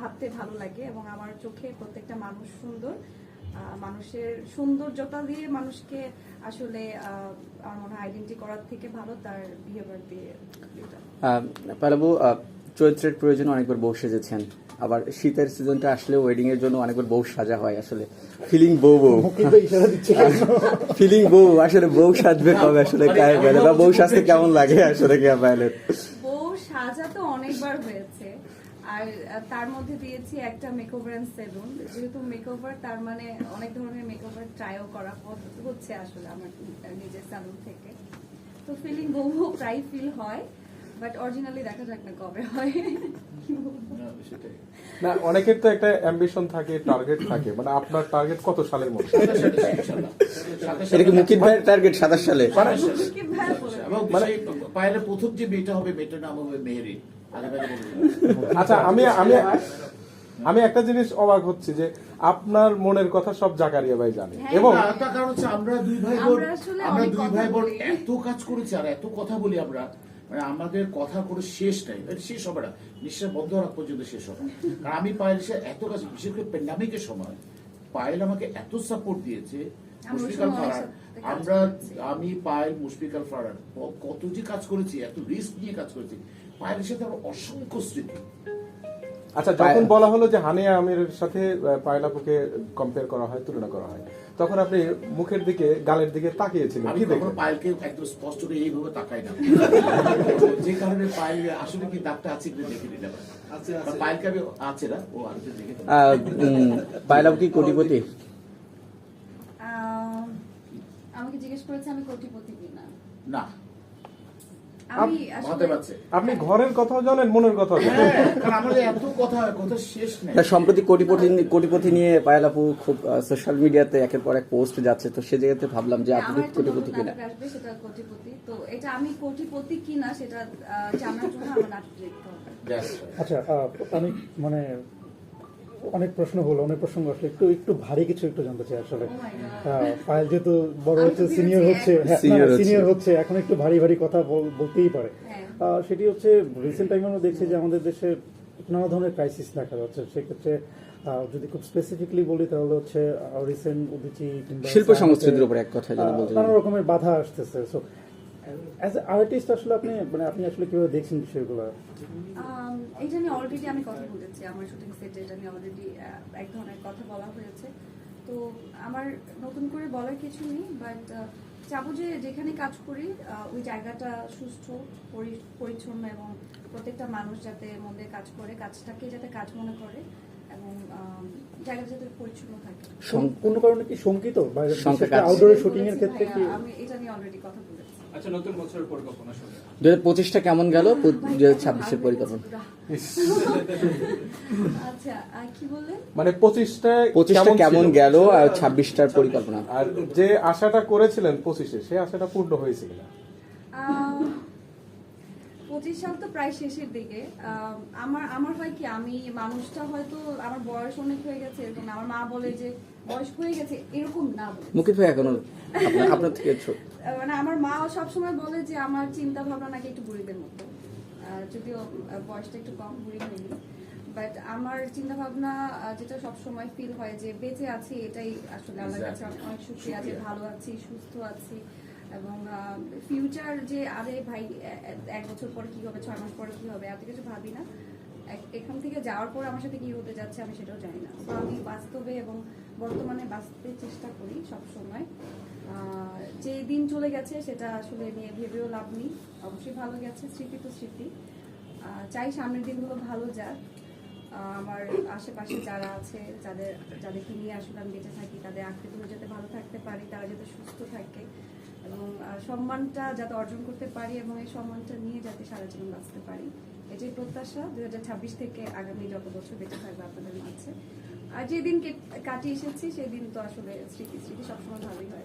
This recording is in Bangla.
ভাবতে ভালো লাগে এবং আমার চোখে প্রত্যেকটা মানুষ সুন্দর। মানুষের সৌন্দর্যতা দিয়ে মানুষকে আসলে আমার মনে হয় আইডেন্টি করার থেকে ভালো তার বিহেভিয়ার দিয়ে। পালাবু চৈত্রের প্রয়োজনে অনেকবার বউ সেজেছেন। আবার শীতের সিজনটা আসলে ওয়েডিং এর জন্য অনেকবার বউ সাজা হয় আসলে ফিলিং বউ বউ? ফিলিং বউ আসলে বউ সাজবে কবে আসলে কায় পাইলে বা বউ সাজতে কেমন লাগে আসলে কে পাইলে বউ সাজা তো অনেকবার হয়েছে। আর তার মধ্যে দিয়েছি একটা মেকওভার এন্ড সেলুন যেহেতু মেকওভার তার মানে অনেক ধরনের মেকওভার ট্রাইও করা হচ্ছে আসলে আমার নিজের স্যালুন থেকে। তো ফিলিং বহু প্রায় ফিল হয় বাট অরিজিনালি দেখা যাক না কবে হয়। না অনেকের তো একটা অ্যাম্বিশন থাকে টার্গেট থাকে মানে আপনার টার্গেট কত সালের মধ্যে? এটা কি মুকিত ভাইয়ের টার্গেট সাতাশ সালে? সেই পায়েলের প্রথম যে মেয়েটা হবে মেয়েটার নাম হবে মেহেরি আগে ভাগে বলে আচ্ছা আমি আমি আমি একটা জিনিস অবাক হচ্ছি যে আপনার মনের কথা সব জাকারিয়া ভাই জানে। হ্যাঁ, এবং তার কারণ হচ্ছে আমরা দুই ভাই বোন আমরা দুই ভাই বোন এত কাজ করেছি আর এত কথা বলি আমরা মানে আমাদের কথা কোনো শেষ নাই। মানে শেষ হবে না। নিঃশ্বাস বন্ধ হওয়ার পর্যন্ত শেষ হবে। কারণ আমি পায়েল সে এত কাজ বিশেষ করে প্যান্ডামিকের সময় পায়েল আমাকে এত সাপোর্ট দিয়েছে মুশফিকাল সবাই ফারার আমরা আমি পায়েল মুশফিকাল ফারার কত যে কাজ করেছি এত রিস্ক নিয়ে কাজ করেছি। পায়েলের সাথে আমার অসংখ্য স্মৃতি। আচ্ছা যখন বলা হলো যে হানিয়া আমির সাথে পায়লাপুকে কম্পেয়ার করা হয় তুলনা করা হয় তখন আপনি মুখের দিকে গালের দিকে তাকিয়েছিলেন আমি কি দেখে কখনো পায়েলকে একদম স্পষ্ট করে এইভাবে তাকাই না। যে কারণে পায়েল আসলে কি দাগটা আছে কিনা দেখে নিলাম বা পায়েলকে আমি আছে না? ও আর দেখে। পায়লাবু কি কোটিপতি আহ, আমাকে জিজ্ঞেস করেছে আমি কোটিপতি কিনা না আমি হতে আসলে পারছে আপনি ঘরের কথাও জানেন মনের কথাও জানেন হ্যাঁ কারণ আমাদের এত কথা কথা শেষ নেই। তা সম্প্রতি কোটিপতি কোটিপতি নিয়ে পায়লাপু খুব সোশ্যাল মিডিয়াতে একের পর এক পোস্ট যাচ্ছে তো সে জায়গাতে ভাবলাম যে আপনি আমার একটা কোটিপতি কিনা? সেটা কোটিপতি। তো এটা আমি কোটিপতি কিনা সেটা জানার জন্য আমার নাটক দেখতে হবে। That's আচ্ছা আমি মানে অনেক প্রশ্ন হলো অনেক প্রসঙ্গ আসলে। একটু একটু ভারী কিছু একটু জানতে চাই আসলে। Oh পায়েল যেহেতু বড় হচ্ছে সিনিয়র হচ্ছে এক- Senior হচ্ছে। সিনিয়র হচ্ছে এখন একটু ভারী ভারী কথা বলতেই পারে। হ্যাঁ। আহ, সেটি হচ্ছে রিসেন্ট টাইমে আমরা দেখছি যে আমাদের দেশে নানা ধরনের ক্রাইসিস দেখা যাচ্ছে। সেক্ষেত্রে আহ, যদি খুব স্পেসিফিকলি বলি তাহলে হচ্ছে রিসেন্ট উদিচি শিল্প সংস্কৃতির উপর এক বলতে নানা রকমের বাধা আসতেছে। সো অ্যাজ এ আর্টিস্ট আসলে আপনি মানে আপনি আসলে কীভাবে দেখছেন বিষয়গুলো? আম, এইটা নিয়ে অলরেডি আমি কথা বলেছি আমার শুটিং সেটে এটা নিয়ে অলরেডি এক ধরনের কথা বলা হয়েছে। তো আমার নতুন করে বলার কিছু নেই বাট চাবো যে যেখানে কাজ করি ওই জায়গাটা সুস্থ পরি- পরিচ্ছন্ন এবং প্রত্যেকটা মানুষ যাতে মন দিয়ে কাজ করে কাজটাকে যাতে কাজ মনে করে এবং জায়গাটা যাতে পরিচ্ছন্ন থাকে। কোনো কারণে কি শঙ্কিত? শঙ্কা আউটডোর শুটিং এর ক্ষেত্রে কি আমি এটা নিয়ে অলরেডি কথা বলেছি। আচ্ছা নতুন বছরের পরিকল্পনা দু হাজার পঁচিশটা কেমন গেল? দু হাজার ছাব্বিশের পরিকল্পনা। আচ্ছা আর মানে পঁচিশটা পঁচিশটা কেমন গেল আর ছাব্বিশটার পরিকল্পনা? আর যে আশাটা করেছিলেন পঁচিশে সেই আশাটা পূর্ণ হয়েছে কিনা? পঁচিশ সাল তো প্রায় শেষের দিকে। আহ, আমার আমার হয় কি আমি মানুষটা হয়তো আমার বয়স অনেক হয়ে গেছে এরকম আমার মা বলে যে বয়স হয়ে গেছে এরকম না মুখে এখনও আপনার- আপনার থেকে ছোট। মানে আমার মা সবসময় বলে যে আমার চিন্তা ভাবনা নাকি একটু বুড়িদের মতো যদিও বয়সটা একটু কম বুড়ি হয়নি। বাট আমার চিন্তা ভাবনা যেটা সবসময় ফিল হয় যে বেঁচে আছি এটাই আসলে আল্লাহর কাছে অনেক সুখী আছে ভালো আছি সুস্থ আছি। এবং ফিউচার যে আরে ভাই এক বছর পরে কি হবে ছয় মাস পরে কি হবে এত কিছু ভাবি না। এখান থেকে যাওয়ার পর আমার সাথে কি হতে যাচ্ছে আমি সেটাও জানি না। আমি বাস্তবে এবং বর্তমানে বাঁচতে চেষ্টা করি সব সময় যে দিন চলে গেছে সেটা আসলে নিয়ে ভেবেও লাভ নেই। অবশ্যই ভালো গেছে স্মৃতি তো স্মৃতি। চাই সামনের দিনগুলো ভালো যাক। আমার আশেপাশে যারা আছে, যাদের, যাদেরকে নিয়ে আসলে আমি বেঁচে থাকি, তাদের আকৃতিগুলো যাতে ভালো থাকতে পারি, তারা যাতে সুস্থ থাকে এবং সম্মানটা যাতে অর্জন করতে পারি এবং এই সম্মানটা নিয়ে যাতে সারা জীবন বাঁচতে পারি। এটাই প্রত্যাশা। দু হাজার ছাব্বিশ থেকে আগামী যত বছর বেঁচে থাকবে আপনাদের মাঝে। আর যেদিন কাটিয়ে এসেছি সেদিন তো আসলে স্মৃতি স্মৃতি সবসময় ভালোই হয়।